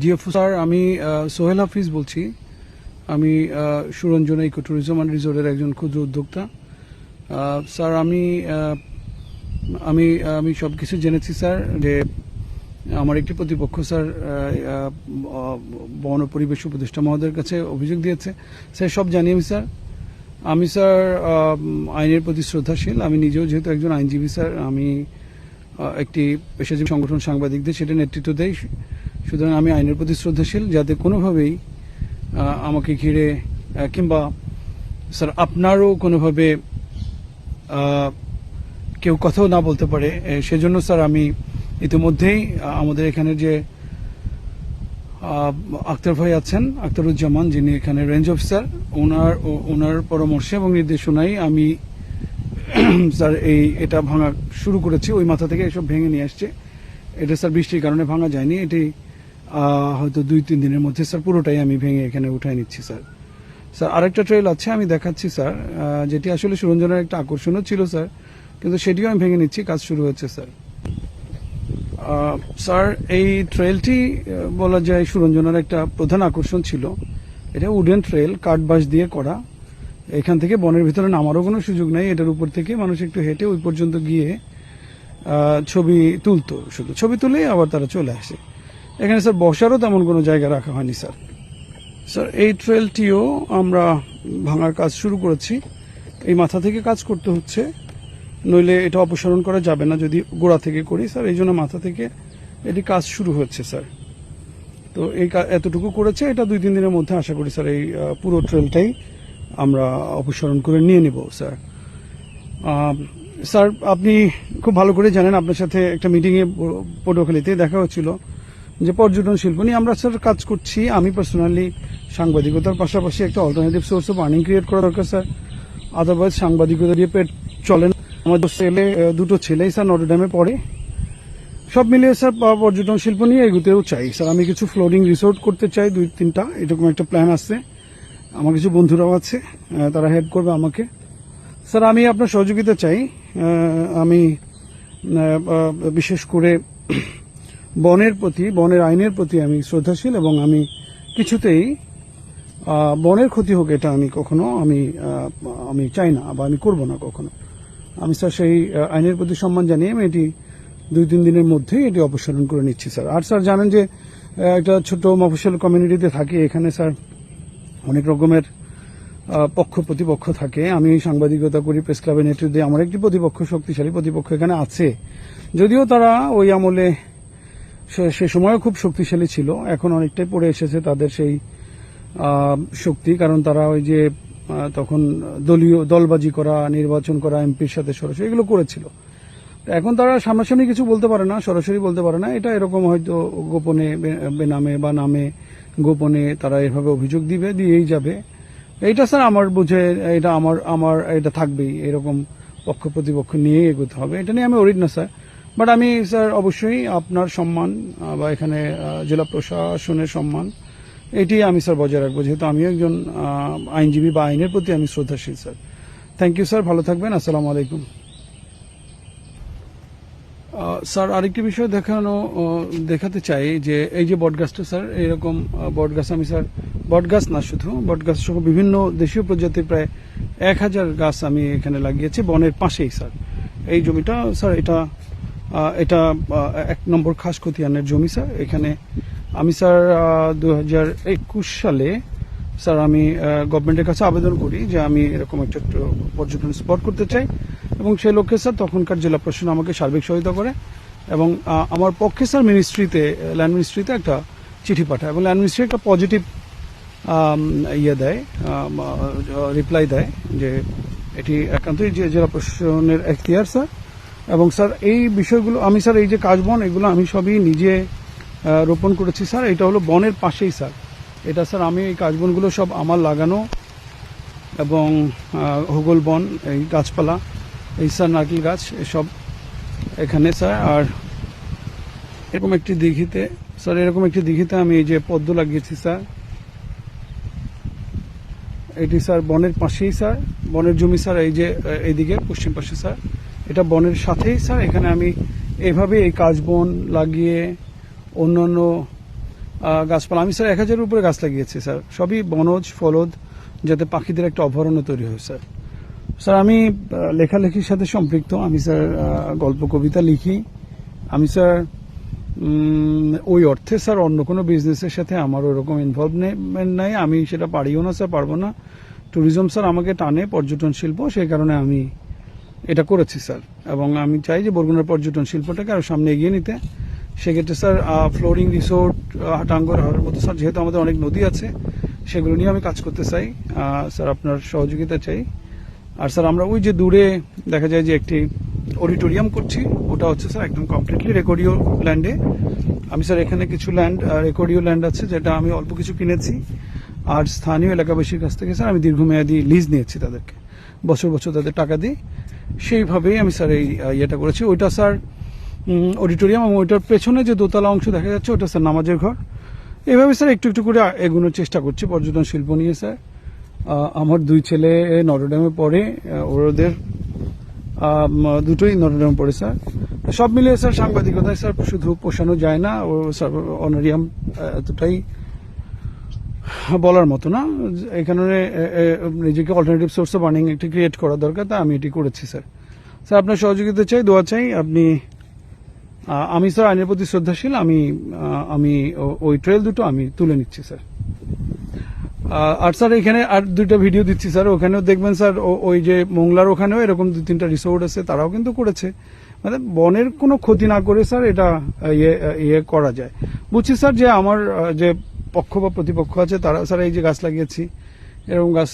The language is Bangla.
জিএফও স্যার আমি সোহেল হাফিজ বলছি। আমি সুরঞ্জন ইকো ট্যুরিজম অ্যান্ড রিসোর্টের একজন ক্ষুদ্র উদ্যোক্তা। স্যার, আমি আমি আমি সব কিছু জেনেছি, স্যার, যে আমার একটি প্রতিপক্ষ, স্যার বন পরিবেশ উপদেষ্টা মহোদয়ের কাছে অভিযোগ দিয়েছে। স্যার, সব জানি আমি, স্যার। আমি, স্যার আইনের প্রতি শ্রদ্ধাশীল। আমি নিজেও যেহেতু একজন আইনজীবী, স্যার, আমি একটি পেশাজীবী সংগঠন সাংবাদিকদের সেটা নেতৃত্ব দেয় সুতরাং আমি আইনের প্রতি শ্রদ্ধাশীল, যাতে কোনোভাবেই আমাকে ঘিরে কিংবা, স্যার, আপনারও কোনোভাবে কেউ কথাও না বলতে পারে। সেজন্য, স্যার, আমি ইতিমধ্যেই আমাদের এখানে যে আক্তার ভাই আছেন, আক্তারুজ্জামান, যিনি এখানে রেঞ্জ অফিসার, ওনার ওনার পরামর্শে এবং নির্দেশনায় আমি, স্যার, এই, এটা ভাঙা শুরু করেছি। ওই মাথা থেকে এসব ভেঙে নিয়ে আসছে। এটা, স্যার, বৃষ্টির কারণে ভাঙা যায়নি। এটি হয়তো দুই, তিন দিনের মধ্যে, স্যার, পুরোটাই আমি ভেঙে এখানে উঠাই নিচ্ছি, স্যার। স্যার, আরেকটা ট্রেল আছে, আমি দেখাচ্ছি, স্যার। যেটি আসলে সুরঞ্জনের একটা আকর্ষণও ছিল, স্যার। কিন্তু সেটিও আমি ভেঙে নিচ্ছি, কাজ শুরু হচ্ছে স্যার। স্যার, এই ট্রেলটি বলা যায় সুরঞ্জনের একটা প্রধান আকর্ষণ ছিল। এটা উডেন ট্রেল কাঠ বাঁশ দিয়ে করা। এখান থেকে বনের ভিতরে নামারও কোনো সুযোগ নেই, এটার উপর থেকে মানুষ একটু হেঁটে ওই পর্যন্ত গিয়ে ছবি তুলতো, শুধু ছবি তুলেই আবার তারা চলে আসে। এখানে স্যার বসারও তেমন কোনো জায়গা রাখা হয়নি, স্যার। স্যার, এই ট্রেলটিও আমরা ভাঙার কাজ শুরু করেছি। এই মাথা থেকে কাজ করতে হচ্ছে, নইলে এটা অপসারণ করা যাবে না যদি গোড়া থেকে করি, স্যার। এই জন্য মাথা থেকে এটি কাজ শুরু হচ্ছে স্যার। তো এই এতটুকু করেছে, এটা দুই তিন দিনের মধ্যে আশা করি, স্যার, এই পুরো ট্রেলটাই আমরা অপসারণ করে নিয়ে নেব, স্যার। স্যার, আপনি খুব ভালো করে জানেন, আপনার সাথে একটা মিটিংয়ে পটুয়াখালীতে দেখা হচ্ছিল। যে পর্যটন শিল্প নিয়ে আমরা স্যার কাজ করছি, আমি পার্সোনালি সাংবাদিকতার পাশাপাশি একটা alternative source of earning create করা দরকার, স্যার। আদারওয়াইজ সাংবাদিকতা দিয়ে পেট চলে না। আমাদের ছেলে, দুটো ছেলেই স্যার নটরডেমে পড়ে। সব মিলিয়ে স্যার পর্যটন শিল্প নিয়ে এগুতেও চাই। স্যার, আমি কিছু ফ্লোরিং রিসোর্ট করতে চাই, দুই তিনটা। এরকম একটা প্ল্যান আছে। আমার কিছু বন্ধুরাও আছে তারা হেল্প করবে আমাকে। স্যার, আমি আপনার সহযোগিতা চাই। আমি বিশেষ করে বনের প্রতি, বনের আইনের প্রতি আমি শ্রদ্ধাশীল এবং আমি কিছুতেই বনের ক্ষতি হোক এটা আমি কখনো আমি আমি চাই না বা আমি করব না কখনো। আমি স্যার সেই আইনের প্রতি সম্মান জানিয়ে আমি এটি দুই তিন দিনের মধ্যেই এটি অপসারণ করে নিচ্ছি স্যার। আর স্যার জানেন যে একটা ছোট মফসল কমিউনিটিতে থাকি, এখানে স্যার অনেক রকমের পক্ষ প্রতিপক্ষ থাকে। আমি সাংবাদিকতা করি, প্রেস ক্লাবের নেতৃত্বে। আমার একটি প্রতিপক্ষ, শক্তিশালী প্রতিপক্ষ এখানে আছে। যদিও তারা ওই আমলে সে- সময়ও খুব শক্তিশালী ছিল। এখন অনেকটাই পড়ে এসেছে তাদের সেই শক্তি। কারণ তারা ওই যে তখন দলীয়, দলবাজি করা, নির্বাচন করা, এমপির সাথে সরাসরি এগুলো করেছিল। এখন তারা সামনাসামনি কিছু বলতে পারে না, সরাসরি বলতে পারে না। এটা এরকম হয়তো গোপনে বেনামে বা, নামে গোপনে তারা এভাবে অভিযোগ দিবে, দিয়েই যাবে। এইটা স্যার আমার বুঝে, এটা আমার আমার, এটা থাকবেই। এরকম পক্ষ প্রতিপক্ষ নিয়ে এগোতে হবে। এটা নিয়ে আমি অরিড না, স্যার। বাট আমি স্যার অবশ্যই আপনার সম্মান বা এখানে জেলা প্রশাসনের সম্মান, এটি আমি স্যার বজায় রাখব। যেহেতু আমি একজন আইনজীবী বা আইনের প্রতি আমি শ্রদ্ধাশীল স্যার থ্যাংক ইউ স্যার ভালো থাকবেন। আসসালামু আলাইকুম। স্যার আরেকটি বিষয় দেখানো দেখাতে চাই যে, এই যে বটগাছটা স্যার এরকম বটগাছ, আমি স্যার বটগাছ না শুধু, বটগাছ সহ বিভিন্ন দেশীয় প্রজাতির প্রায় এক হাজার গাছ আমি এখানে লাগিয়েছি, বনের পাশেই স্যার এই জমিটা স্যার এটা এটা এক নম্বর খাস খতিয়ানের জমি, স্যার। এখানে আমি, স্যার দু হাজার একুশ সালে, স্যার, আমি গভর্নমেন্টের কাছে আবেদন করি যে আমি এরকম একটা পর্যটন স্পট করতে চাই। এবং সেই লক্ষ্যে, স্যার, তখনকার জেলা প্রশাসন আমাকে সার্বিক সহায়তা করে এবং আমার পক্ষে, স্যার মিনিস্ট্রিতে ল্যান্ড মিনিস্ট্রিতে একটা চিঠি পাঠায় এবং ল্যান্ড মিনিস্ট্রি একটা পজিটিভ ইয়ে দেয় রিপ্লাই দেয় যে এটি একান্তই জেলা প্রশাসনের এখতিয়ার, স্যার। এবং স্যার, এই বিষয়গুলো, আমি স্যার, এই যে কাজ বন এগুলো আমি সবই নিজে রোপণ করেছি স্যার। এটা হলো বনের পাশেই স্যার। এটা স্যার, আমি এই কাজবনগুলো সব আমার লাগানো এবং হোগল বন, এই গাছপালা, এই স্যার নারকেল গাছ এসব এখানে স্যার। আর এরকম একটি দিঘিতে, স্যার, এরকম একটি দিঘিতে আমি এই যে পদ্ম লাগিয়েছি স্যার। এটি স্যার বনের পাশেই স্যার। বনের জমি স্যার, এই যে এইদিকে পশ্চিম পাশে স্যার। এটা বনের সাথেই, স্যার। এখানে আমি এভাবে এই কাজ বন লাগিয়ে অন্যান্য গাছপালা, আমি, স্যার, এক হাজারের উপরে গাছ লাগিয়েছি, স্যার। সবই বনজ ফলদ যাতে পাখিদের একটা অভয়ারণ্য তৈরি হয়, স্যার। স্যার, আমি লেখালেখির সাথে সম্পৃক্ত। আমি, স্যার গল্প, কবিতা লিখি। আমি, স্যার ওই অর্থে, স্যার, অন্য কোনো বিজনেসের সাথে আমার ওরকম ইনভলভমেন্ট নাই। আমি সেটা পারিও না, স্যার, পারব না। ট্যুরিজম স্যার, আমাকে টানে পর্যটন শিল্প। সেই কারণে আমি এটা করেছি, স্যার। এবং আমি চাই যে বরগুনার পর্যটন শিল্পটাকে আরও সামনে এগিয়ে নিতে। সেক্ষেত্রে, স্যার ফ্লোরিং রিসোর্ট টাঙ্গর হওয়ার মতো, স্যার, যেহেতু আমাদের অনেক নদী আছে, সেগুলো নিয়ে আমি কাজ করতে চাই। স্যার, আপনার সহযোগিতা চাই। আর, স্যার, আমরা ওই যে দূরে দেখা যায় যে একটি অডিটোরিয়াম করছি, ওটা হচ্ছে, স্যার, একদম কমপ্লিটলি রেকর্ডিও ল্যান্ডে আমি, স্যার, এখানে কিছু ল্যান্ড রেকর্ডিও ল্যান্ড আছে, যেটা আমি অল্প কিছু কিনেছি। আর স্থানীয় এলাকাবাসীর কাছ থেকে, স্যার, আমি দীর্ঘমেয়াদী লিজ নিয়েছি তাদেরকে। বছর বছর তাদের টাকা দিই। সেইভাবেই আমি স্যার এই ইয়েটা করেছি। ওইটা স্যার অডিটোরিয়াম এবং ওইটার পেছনে যে দোতলা অংশ দেখা যাচ্ছে ওটা স্যার নামাজের ঘর। এইভাবে স্যার একটু একটু করে এগোনোর চেষ্টা করছি, পর্যটন শিল্প নিয়ে স্যার। আমার দুই ছেলে নটরডেমে পড়ে ওদের দুটোই নটরডেমে পড়ে স্যার। সব মিলিয়ে স্যার সাংবাদিকতায় স্যার শুধু পোষানো যায় না, ও স্যার অনারিয়াম এতটাই বলার মতো না। এখানে নিজেকে অল্টারনেটিভ সোর্স অফ আর্নিং একটি ক্রিয়েট করা দরকার, তা আমি এটি করেছি স্যার স্যার আপনার সহযোগিতা চাই, দোয়া চাই, আপনি আমি স্যার আইনের প্রতি শ্রদ্ধাশীল, আমি আমি ওই ট্রেল দুটো আমি তুলে নিচ্ছি স্যার আর স্যার এখানে আর দুইটা ভিডিও দিচ্ছি স্যার ওখানেও দেখবেন স্যার ওই যে মোংলার ওখানেও এরকম দু তিনটা রিসোর্ট আছে, তারাও কিন্তু করেছে। মানে বনের কোনো ক্ষতি না করে স্যার এটা ইয়ে ইয়ে করা যায়। বুঝছি স্যার যে আমার যে পক্ষ বা প্রতিপক্ষ আছে তারা স্যার এই যে গাছ লাগিয়েছি এরকম গাছ